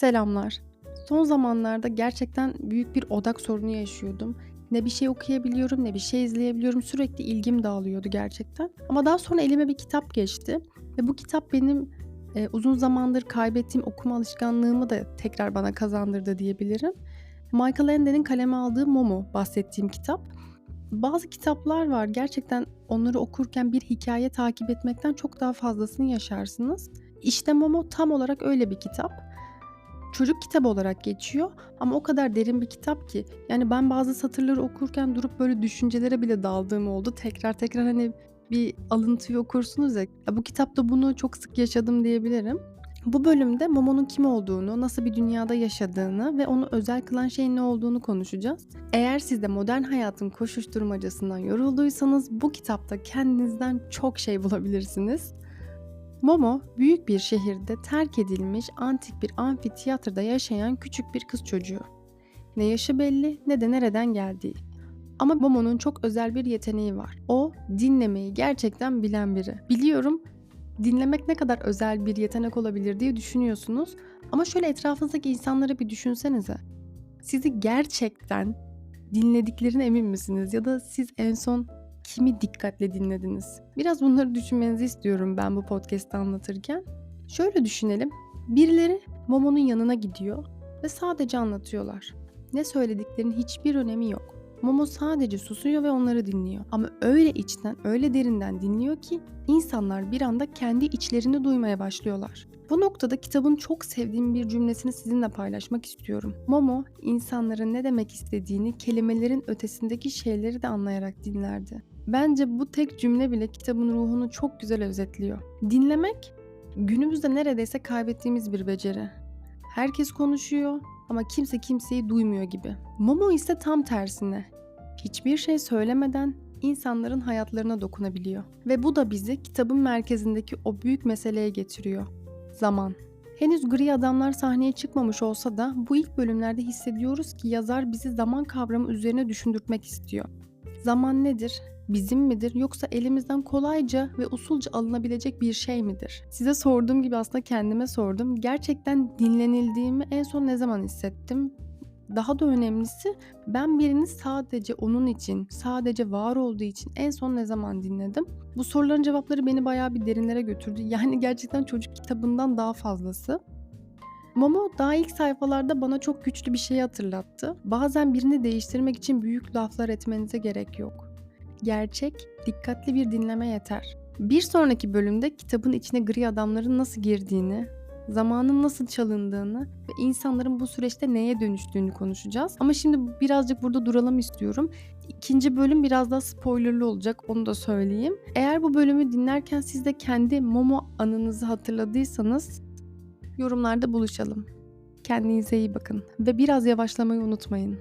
Selamlar. Son zamanlarda gerçekten büyük bir odak sorunu yaşıyordum. Ne bir şey okuyabiliyorum ne bir şey izleyebiliyorum. Sürekli ilgim dağılıyordu gerçekten. Ama daha sonra elime bir kitap geçti ve bu kitap benim e, uzun zamandır kaybettiğim okuma alışkanlığımı da tekrar bana kazandırdı diyebilirim. Michael Ende'nin kaleme aldığı Momo bahsettiğim kitap. Bazı kitaplar var gerçekten onları okurken bir hikaye takip etmekten çok daha fazlasını yaşarsınız. İşte Momo tam olarak öyle bir kitap. Çocuk kitabı olarak geçiyor ama o kadar derin bir kitap ki yani ben bazı satırları okurken durup böyle düşüncelere bile daldığım oldu. Tekrar tekrar hani bir alıntıyı okursunuz ya. ya bu kitapta bunu çok sık yaşadım diyebilirim. Bu bölümde Momo'nun kim olduğunu, nasıl bir dünyada yaşadığını ve onu özel kılan şeyin ne olduğunu konuşacağız. Eğer siz de modern hayatın koşuşturmacasından yorulduysanız bu kitapta kendinizden çok şey bulabilirsiniz. Momo büyük bir şehirde terk edilmiş antik bir amfiteyatroda yaşayan küçük bir kız çocuğu. Ne yaşı belli ne de nereden geldiği. Ama Momo'nun çok özel bir yeteneği var. O dinlemeyi gerçekten bilen biri. Biliyorum dinlemek ne kadar özel bir yetenek olabilir diye düşünüyorsunuz. Ama şöyle etrafınızdaki insanları bir düşünsenize. Sizi gerçekten dinlediklerine emin misiniz? Ya da siz en son kimi dikkatle dinlediniz? Biraz bunları düşünmenizi istiyorum ben bu podcast'te anlatırken. Şöyle düşünelim. Birileri Momo'nun yanına gidiyor ve sadece anlatıyorlar. Ne söylediklerinin hiçbir önemi yok. Momo sadece susuyor ve onları dinliyor. Ama öyle içten, öyle derinden dinliyor ki insanlar bir anda kendi içlerini duymaya başlıyorlar. Bu noktada kitabın çok sevdiğim bir cümlesini sizinle paylaşmak istiyorum. Momo, insanların ne demek istediğini kelimelerin ötesindeki şeyleri de anlayarak dinlerdi. Bence bu tek cümle bile kitabın ruhunu çok güzel özetliyor. Dinlemek günümüzde neredeyse kaybettiğimiz bir beceri. Herkes konuşuyor ama kimse kimseyi duymuyor gibi. Momo ise tam tersine. Hiçbir şey söylemeden insanların hayatlarına dokunabiliyor. Ve bu da bizi kitabın merkezindeki o büyük meseleye getiriyor. Zaman. Henüz gri adamlar sahneye çıkmamış olsa da bu ilk bölümlerde hissediyoruz ki yazar bizi zaman kavramı üzerine düşündürtmek istiyor. Zaman nedir? bizim midir yoksa elimizden kolayca ve usulca alınabilecek bir şey midir? Size sorduğum gibi aslında kendime sordum. Gerçekten dinlenildiğimi en son ne zaman hissettim? Daha da önemlisi ben birini sadece onun için, sadece var olduğu için en son ne zaman dinledim? Bu soruların cevapları beni bayağı bir derinlere götürdü. Yani gerçekten çocuk kitabından daha fazlası. Momo daha ilk sayfalarda bana çok güçlü bir şey hatırlattı. Bazen birini değiştirmek için büyük laflar etmenize gerek yok gerçek, dikkatli bir dinleme yeter. Bir sonraki bölümde kitabın içine gri adamların nasıl girdiğini, zamanın nasıl çalındığını ve insanların bu süreçte neye dönüştüğünü konuşacağız. Ama şimdi birazcık burada duralım istiyorum. İkinci bölüm biraz daha spoilerlı olacak onu da söyleyeyim. Eğer bu bölümü dinlerken siz de kendi Momo anınızı hatırladıysanız yorumlarda buluşalım. Kendinize iyi bakın ve biraz yavaşlamayı unutmayın.